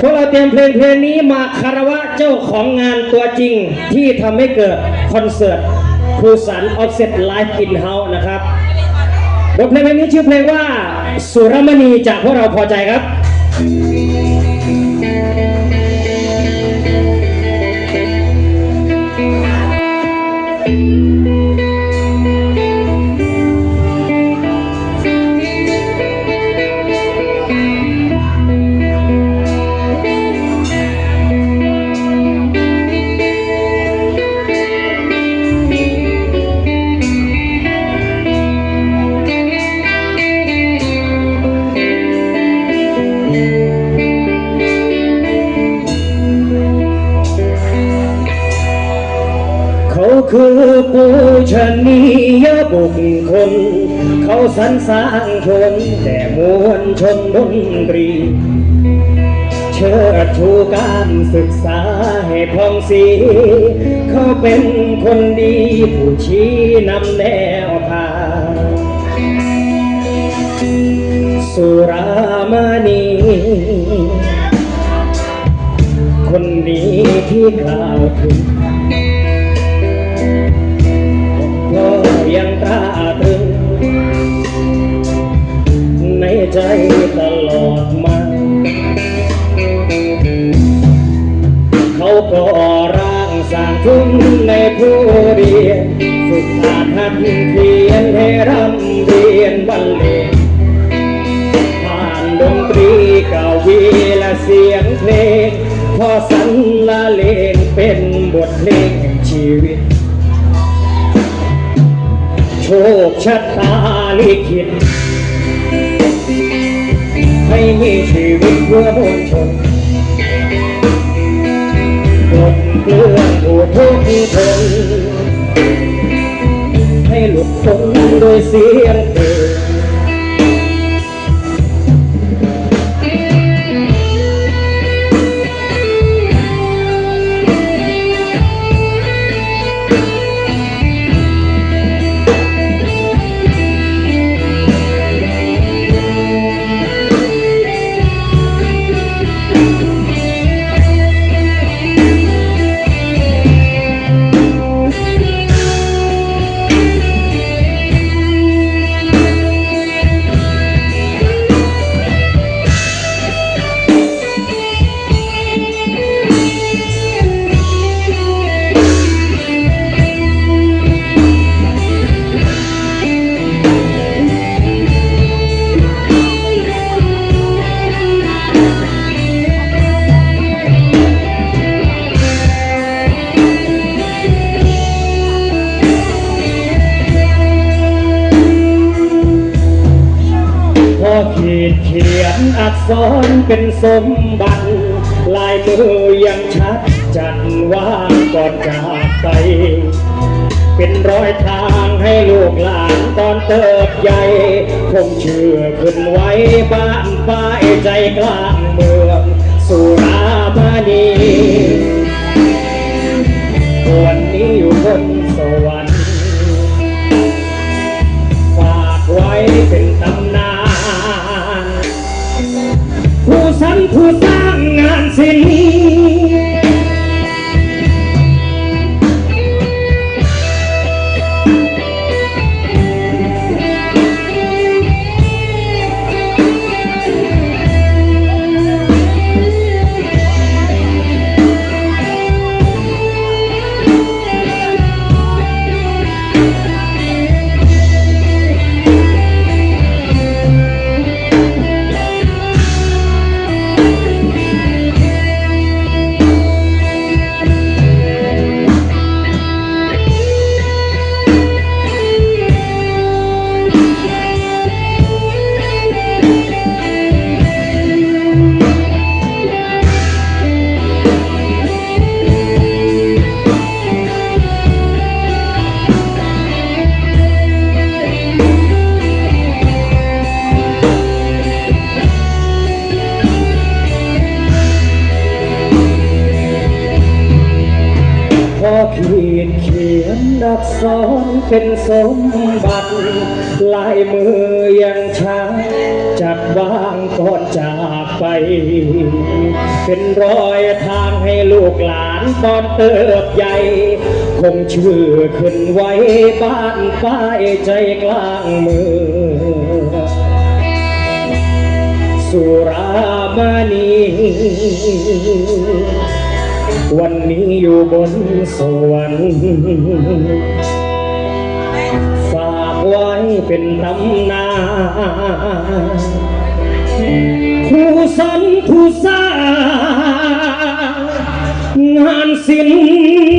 พวกเราเตรียมเพลงเพลงนี้มาคารวะเจ้าของงานตัวจริงที่ทำให้เกิดคอนเสิร์ตครูสันออฟเซตไลฟ์อินเฮาส์นะครับบทเพลงเพลงนี้ชื่อเพลงว่า สุรมณีจากพวกเราพอใจครับ คือปูชนียบุคคล เขาสรรสร้างชน แต่มวลชนดนตรี เชิดชูการศึกษาให้พองสี เขาเป็นคนดีผู้ชี้นำแนวทาง สุรามณีคนดีที่กล่าวถึง ยังตราตรึง ในใจตลอดมา เขาก็ร่างสร้างทุนในผู้เรียนฝึกอ่านหัดเขียนให้รำเรียนบรรเลงผ่านดนตรีเก่าวีและเสียงเพลง พอสันละเลงเป็นบทเพลงแห่งชีวิต คชะตาลิขิตให้มีชีวิตเพื่อมวลชนกดเกลื่อนผู้ทุกข์ทนให้หลุดพ้นโดยเสียงเพลง ขีดเขียนอักษรเป็นสมบัติ ลายมือยังชัดจัดว่าก่อนจากไป เป็นรอยทางให้ลูกหลานตอนเติบใหญ่คงเชื่อขึ้นไว้บ้านป้ายใจกลางเมืองสุรามานีวันนี้อยู่บนสวรรค์ ผู้สรรผู้สร้างงานศิลป์ อขีดเขียนอักษรเป็นสมบัติลายมือยังช้าจัดวางก่อนจากไป เป็นรอยทางให้ลูกหลานตอนเติบใหญ่ คงชื่อขึ้นไว้บ้านป้ายใจกลางเมืองสุรามณี วันนี้อยู่บนสวรรค์ฝากไว้เป็นตำนานผู้สันผู้สร้างงานศิลป์